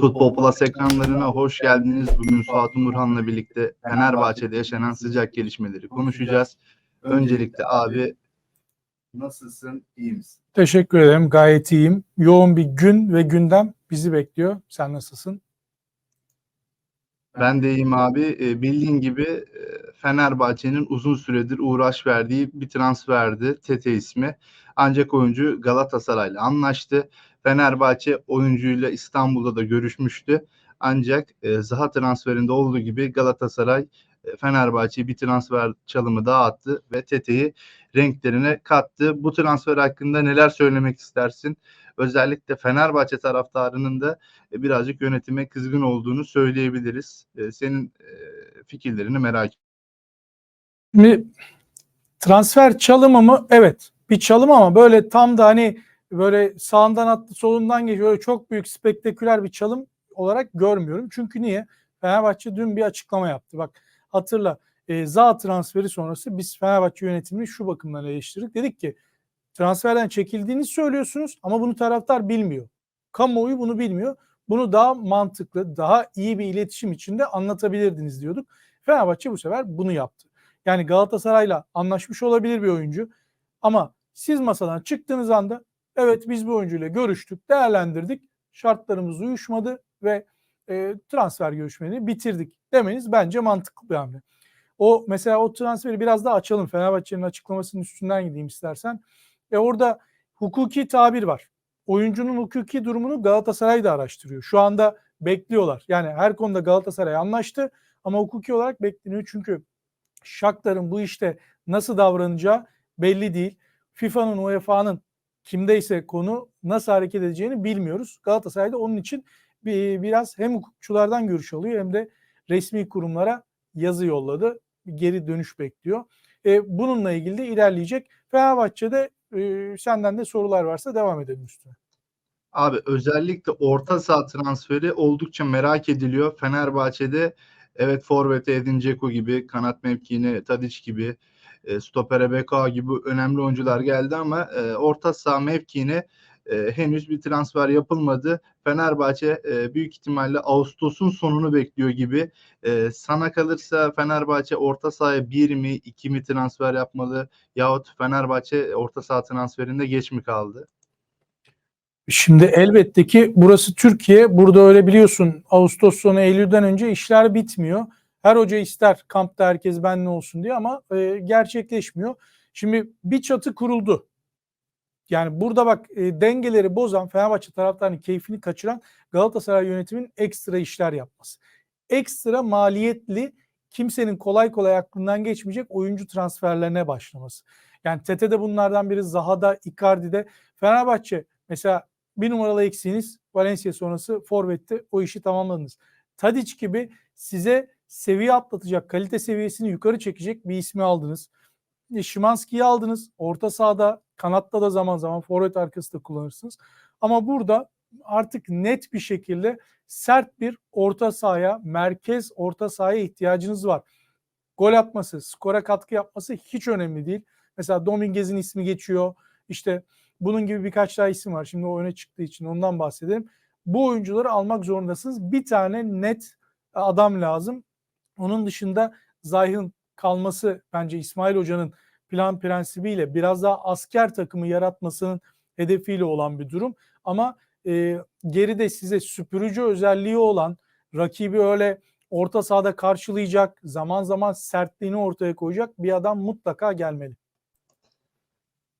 Futbol Plus ekranlarına hoş geldiniz. Bugün Suat Umurhan'la birlikte Fenerbahçe'de yaşanan sıcak gelişmeleri konuşacağız. Öncelikle abi nasılsın, iyi misin? Teşekkür ederim. Gayet iyiyim. Yoğun bir gün ve gündem bizi bekliyor. Sen nasılsın? Ben de iyiyim abi. E, Bildiğin gibi e, Fenerbahçe'nin uzun süredir uğraş verdiği bir transferdi. Tete ismi. Ancak oyuncu Galatasaray'la anlaştı. Fenerbahçe oyuncuyla İstanbul'da da görüşmüştü. Ancak e, Zaha transferinde olduğu gibi Galatasaray e, Fenerbahçe'ye bir transfer çalımı daha attı ve Tete'yi renklerine kattı. Bu transfer hakkında neler söylemek istersin? Özellikle Fenerbahçe taraftarının da e, birazcık yönetime kızgın olduğunu söyleyebiliriz. E, Senin e, fikirlerini merak ediyorum. Transfer çalımı mı? Evet. Bir çalım ama böyle tam da hani böyle sağından attı solundan geçiyor. Böyle çok büyük spektaküler bir çalım olarak görmüyorum. Çünkü niye? Fenerbahçe dün bir açıklama yaptı. Bak hatırla e, Zaha transferi sonrası biz Fenerbahçe yönetimini şu bakımdan eleştirdik. Dedik ki transferden çekildiğini söylüyorsunuz ama bunu taraftar bilmiyor. Kamuoyu bunu bilmiyor. Bunu daha mantıklı, daha iyi bir iletişim içinde anlatabilirdiniz diyorduk. Fenerbahçe bu sefer bunu yaptı. Yani Galatasaray'la anlaşmış olabilir bir oyuncu ama siz masadan çıktığınız anda evet biz bu oyuncuyla görüştük, değerlendirdik, şartlarımız uyuşmadı ve e, transfer görüşmelerini bitirdik demeniz bence mantıklı bir hamle. O mesela o transferi biraz daha açalım. Fenerbahçe'nin açıklamasının üstünden gideyim istersen. E orada hukuki tabir var. Oyuncunun hukuki durumunu Galatasaray da araştırıyor. Şu anda bekliyorlar. Yani her konuda Galatasaray anlaştı ama hukuki olarak bekleniyor. Çünkü Shakhtar'ın bu işte nasıl davranacağı belli değil. FIFA'nın, UEFA'nın kimdeyse konu nasıl hareket edeceğini bilmiyoruz. Galatasaray da onun için bir, biraz hem hukukçulardan görüş alıyor hem de resmi kurumlara yazı yolladı. Geri dönüş bekliyor. E, bununla ilgili de ilerleyecek. Fenerbahçe'de e, senden de sorular varsa devam edelim üstüne. Abi özellikle orta saha transferi oldukça merak ediliyor. Fenerbahçe'de evet forvete Edin Dzeko gibi, kanat mevkiine Tadic gibi, e, stopere Beka gibi önemli oyuncular geldi ama e, orta saha mevkiine e, henüz bir transfer yapılmadı. Fenerbahçe e, büyük ihtimalle Ağustos'un sonunu bekliyor gibi. E, sana kalırsa Fenerbahçe orta sahaya bir mi iki mi transfer yapmalı yahut Fenerbahçe orta saha transferinde geç mi kaldı? Şimdi elbette ki burası Türkiye. Burada öyle biliyorsun Ağustos sonu Eylül'den önce işler bitmiyor. Her hoca ister kampta herkes benle olsun diye ama e, gerçekleşmiyor. Şimdi bir çatı kuruldu. Yani burada bak e, dengeleri bozan Fenerbahçe taraftarının keyfini kaçıran Galatasaray yönetiminin ekstra işler yapması. Ekstra maliyetli kimsenin kolay kolay aklından geçmeyecek oyuncu transferlerine başlaması. Yani Tete'de bunlardan biri Zaha'da, Icardi'de. Fenerbahçe mesela bir numaralı eksiğiniz Valencia sonrası Forvet'te o işi tamamladınız. Tadic gibi size seviye atlatacak, kalite seviyesini yukarı çekecek bir ismi aldınız. E, Şimanski'yi aldınız. Orta sahada, kanatta da zaman zaman forvet arkası da kullanırsınız. Ama burada artık net bir şekilde sert bir orta sahaya, merkez orta sahaya ihtiyacınız var. Gol atması, skora katkı yapması hiç önemli değil. Mesela Dominguez'in ismi geçiyor. İşte bunun gibi birkaç daha isim var. Şimdi o öne çıktığı için ondan bahsedelim. Bu oyuncuları almak zorundasınız. Bir tane net adam lazım. Onun dışında Zayh'ın kalması bence İsmail Hoca'nın plan prensibiyle biraz daha asker takımı yaratmasının hedefiyle olan bir durum. Ama e, geride size süpürücü özelliği olan rakibi öyle orta sahada karşılayacak, zaman zaman sertliğini ortaya koyacak bir adam mutlaka gelmeli.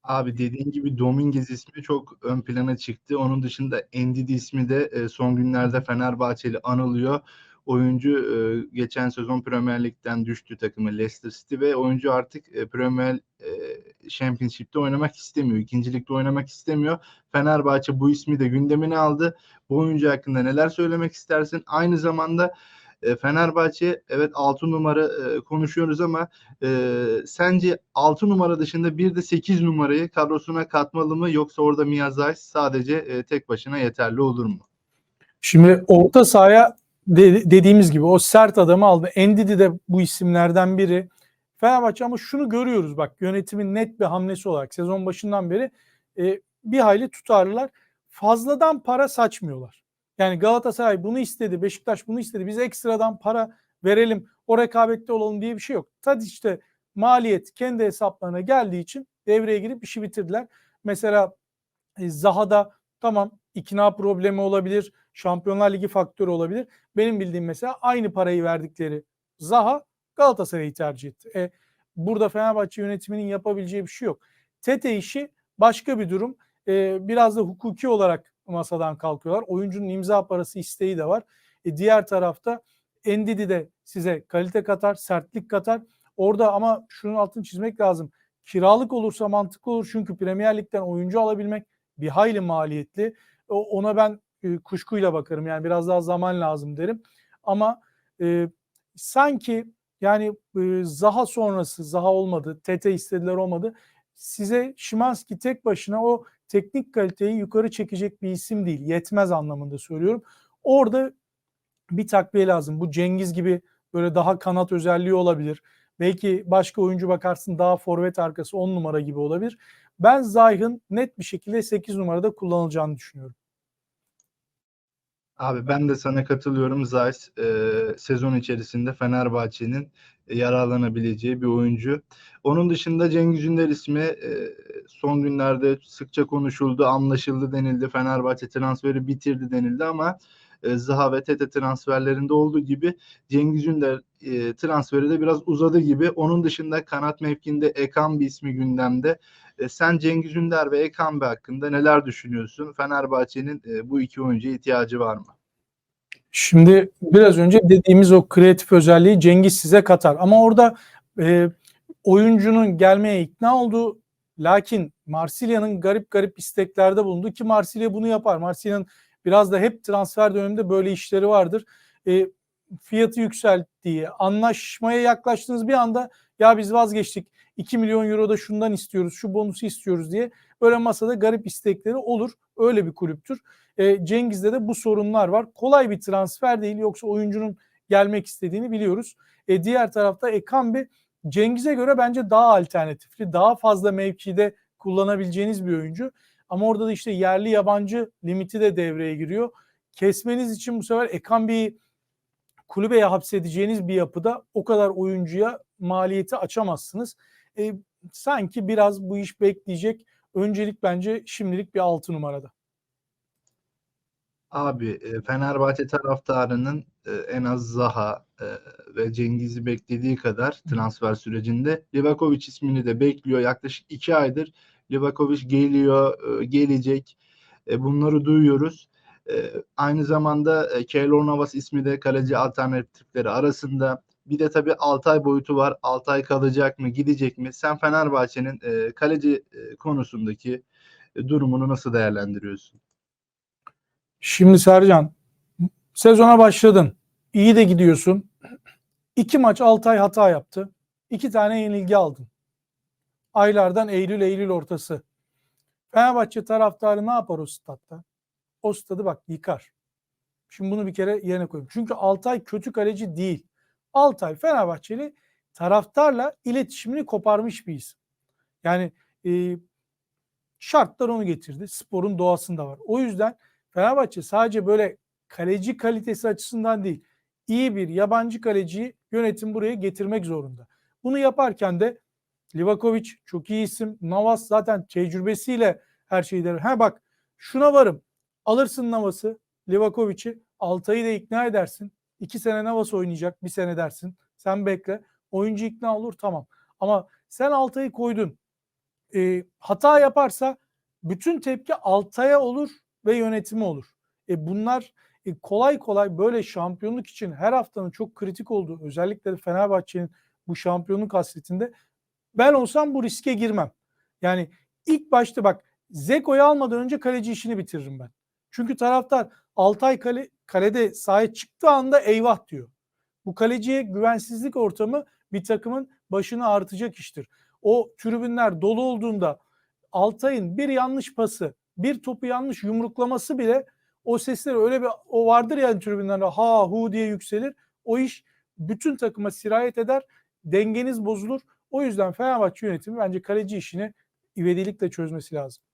Abi dediğin gibi Dominguez ismi çok ön plana çıktı. Onun dışında Endidi ismi de e, son günlerde Fenerbahçeli anılıyor. Oyuncu e, geçen sezon Premier Lig'den düştü takımı Leicester City ve oyuncu artık e, Premier e, Championship'te oynamak istemiyor. İkinci oynamak istemiyor. Fenerbahçe bu ismi de gündemine aldı. Bu oyuncu hakkında neler söylemek istersin? Aynı zamanda e, Fenerbahçe evet 6 numara e, konuşuyoruz ama e, sence 6 numara dışında bir de 8 numarayı kadrosuna katmalı mı yoksa orada Miyazay sadece e, tek başına yeterli olur mu? Şimdi orta sahaya de, dediğimiz gibi o sert adamı aldı. Endidi de bu isimlerden biri. Fenerbahçe ama şunu görüyoruz bak yönetimin net bir hamlesi olarak sezon başından beri e, bir hayli tutarlılar. Fazladan para saçmıyorlar. Yani Galatasaray bunu istedi, Beşiktaş bunu istedi. Biz ekstradan para verelim, o rekabette olalım diye bir şey yok. Tadiç'te maliyet kendi hesaplarına geldiği için devreye girip işi bitirdiler. Mesela e, Zaha'da tamam ikna problemi olabilir, Şampiyonlar Ligi faktörü olabilir. Benim bildiğim mesela aynı parayı verdikleri Zaha Galatasaray'ı tercih etti. E, burada Fenerbahçe yönetiminin yapabileceği bir şey yok. Tete işi başka bir durum. E, biraz da hukuki olarak masadan kalkıyorlar. Oyuncunun imza parası isteği de var. E, diğer tarafta Endidi de size kalite katar, sertlik katar. Orada ama şunun altını çizmek lazım. Kiralık olursa mantıklı olur çünkü Premier Lig'den oyuncu alabilmek bir hayli maliyetli. Ona ben e, kuşkuyla bakarım. Yani biraz daha zaman lazım derim. Ama e, sanki yani e, Zaha sonrası Zaha olmadı. Tete istediler olmadı. Size Şimanski tek başına o teknik kaliteyi yukarı çekecek bir isim değil. Yetmez anlamında söylüyorum. Orada bir takviye lazım. Bu Cengiz gibi böyle daha kanat özelliği olabilir. Belki başka oyuncu bakarsın daha forvet arkası 10 numara gibi olabilir. Ben Zayh'ın net bir şekilde 8 numarada kullanılacağını düşünüyorum. Abi ben de sana katılıyorum. Zayt e, sezon içerisinde Fenerbahçe'nin yararlanabileceği bir oyuncu. Onun dışında Cengiz Ünder ismi e, son günlerde sıkça konuşuldu, anlaşıldı denildi. Fenerbahçe transferi bitirdi denildi ama e, Zaha ve Tete transferlerinde olduğu gibi Cengiz Ünder e, transferi de biraz uzadı gibi. Onun dışında kanat mevkinde Ekan bir ismi gündemde. E, sen Cengiz Ünder ve Ekambi hakkında neler düşünüyorsun? Fenerbahçe'nin e, bu iki oyuncuya ihtiyacı var mı? Şimdi biraz önce dediğimiz o kreatif özelliği Cengiz size katar. Ama orada e, oyuncunun gelmeye ikna olduğu lakin Marsilya'nın garip garip isteklerde bulundu ki Marsilya bunu yapar. Marsilya'nın biraz da hep transfer döneminde böyle işleri vardır. E, fiyatı yükselttiği, anlaşmaya yaklaştığınız bir anda ya biz vazgeçtik 2 milyon euro da şundan istiyoruz, şu bonusu istiyoruz diye böyle masada garip istekleri olur. Öyle bir kulüptür. E, Cengiz'de de bu sorunlar var. Kolay bir transfer değil yoksa oyuncunun gelmek istediğini biliyoruz. E, diğer tarafta Ekambi Cengiz'e göre bence daha alternatifli, daha fazla mevkide kullanabileceğiniz bir oyuncu. Ama orada da işte yerli yabancı limiti de devreye giriyor. Kesmeniz için bu sefer Ekambi'yi kulübeye hapsedeceğiniz bir yapıda o kadar oyuncuya maliyeti açamazsınız. E, sanki biraz bu iş bekleyecek. Öncelik bence şimdilik bir altı numarada. Abi e, Fenerbahçe taraftarının e, en az Zaha e, ve Cengiz'i beklediği kadar transfer sürecinde Livakovic ismini de bekliyor. Yaklaşık iki aydır Livakovic geliyor, gelecek. Bunları duyuyoruz. Aynı zamanda Keylor Navas ismi de kaleci alternatifleri arasında. Bir de tabii Altay boyutu var. Altay kalacak mı, gidecek mi? Sen Fenerbahçe'nin kaleci konusundaki durumunu nasıl değerlendiriyorsun? Şimdi Sercan sezona başladın. İyi de gidiyorsun. İki maç Altay hata yaptı. İki tane yenilgi aldın. Aylardan Eylül Eylül ortası. Fenerbahçe taraftarı ne yapar o statta? O stadı bak yıkar. Şimdi bunu bir kere yerine koyayım. Çünkü Altay kötü kaleci değil. Altay Fenerbahçeli taraftarla iletişimini koparmış bir isim. Yani e, şartlar onu getirdi. Sporun doğasında var. O yüzden Fenerbahçe sadece böyle kaleci kalitesi açısından değil, iyi bir yabancı kaleciyi yönetim buraya getirmek zorunda. Bunu yaparken de Livakovic çok iyi isim. Navas zaten tecrübesiyle her şeyi der. Ha bak şuna varım. Alırsın Navas'ı, Livakovic'i, Altay'ı da ikna edersin. İki sene Navas oynayacak, bir sene dersin. Sen bekle. Oyuncu ikna olur tamam. Ama sen Altay'ı koydun. E, hata yaparsa bütün tepki Altay'a olur ve yönetimi olur. E bunlar e, kolay kolay böyle şampiyonluk için her haftanın çok kritik olduğu özellikle de Fenerbahçe'nin bu şampiyonluk hasretinde ben olsam bu riske girmem. Yani ilk başta bak Zeko'yu almadan önce kaleci işini bitiririm ben. Çünkü taraftar Altay kale, kalede sahaya çıktığı anda eyvah diyor. Bu kaleciye güvensizlik ortamı bir takımın başını artacak iştir. O tribünler dolu olduğunda Altay'ın bir yanlış pası bir topu yanlış yumruklaması bile o sesler öyle bir o vardır yani tribünlerde ha hu diye yükselir. O iş bütün takıma sirayet eder. Dengeniz bozulur. O yüzden Fenerbahçe yönetimi bence kaleci işini ivedilikle çözmesi lazım.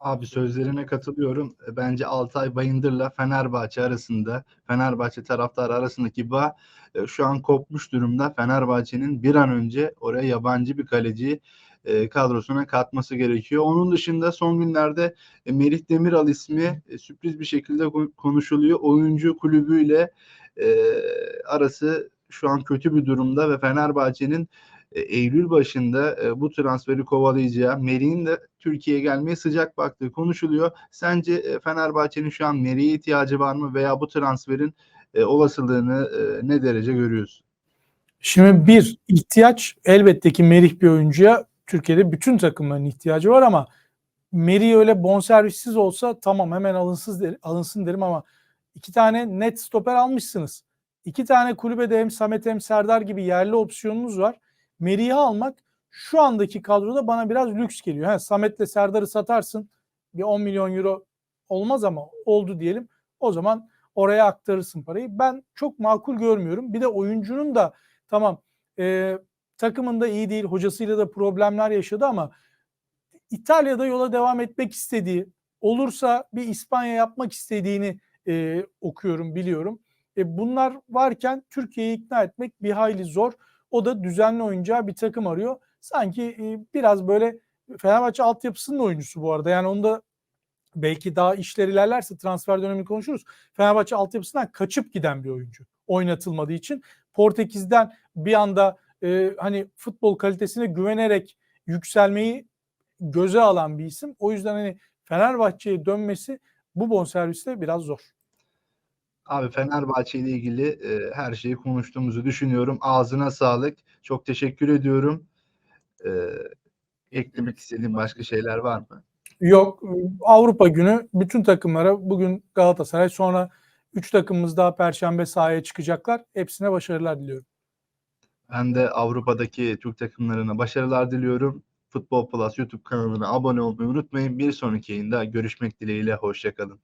Abi sözlerine katılıyorum. E, Bence Altay Bayındır'la Fenerbahçe arasında, Fenerbahçe taraftarı arasındaki bağ e, şu an kopmuş durumda. Fenerbahçe'nin bir an önce oraya yabancı bir kaleci e, kadrosuna katması gerekiyor. Onun dışında son günlerde e, Merih Demiral ismi sürpriz bir şekilde ko- konuşuluyor. Oyuncu kulübüyle e, arası şu an kötü bir durumda ve Fenerbahçe'nin e, Eylül başında e, bu transferi kovalayacağı, Merih'in de Türkiye'ye gelmeye sıcak baktığı konuşuluyor. Sence e, Fenerbahçe'nin şu an Merih'e ihtiyacı var mı veya bu transferin olasılığını ne derece görüyorsun? Şimdi bir ihtiyaç elbette ki Merih bir oyuncuya Türkiye'de bütün takımların ihtiyacı var ama Merih öyle bonservissiz olsa tamam hemen alınsız der, alınsın derim ama iki tane net stoper almışsınız. İki tane kulübede hem Samet hem Serdar gibi yerli opsiyonunuz var. Merih'i almak şu andaki kadroda bana biraz lüks geliyor. Ha, Samet'le Serdar'ı satarsın bir 10 milyon euro olmaz ama oldu diyelim. O zaman oraya aktarırsın parayı. Ben çok makul görmüyorum. Bir de oyuncunun da tamam e, takımında iyi değil, hocasıyla da problemler yaşadı ama İtalya'da yola devam etmek istediği, olursa bir İspanya yapmak istediğini e, okuyorum, biliyorum. E, bunlar varken Türkiye'yi ikna etmek bir hayli zor. O da düzenli oyuncağı bir takım arıyor. Sanki e, biraz böyle Fenerbahçe altyapısının oyuncusu bu arada. Yani onda belki daha işler ilerlerse transfer dönemini konuşuruz. Fenerbahçe altyapısından kaçıp giden bir oyuncu oynatılmadığı için. Portekiz'den bir anda e, hani futbol kalitesine güvenerek yükselmeyi göze alan bir isim. O yüzden hani Fenerbahçe'ye dönmesi bu bonserviste biraz zor. Abi Fenerbahçe ile ilgili e, her şeyi konuştuğumuzu düşünüyorum. Ağzına sağlık. Çok teşekkür ediyorum. E, eklemek istediğin başka şeyler var mı? Yok Avrupa günü bütün takımlara bugün Galatasaray sonra 3 takımımız daha perşembe sahaya çıkacaklar. Hepsine başarılar diliyorum. Ben de Avrupa'daki Türk takımlarına başarılar diliyorum. Futbol Plus YouTube kanalına abone olmayı unutmayın. Bir sonraki yayında görüşmek dileğiyle. Hoşçakalın.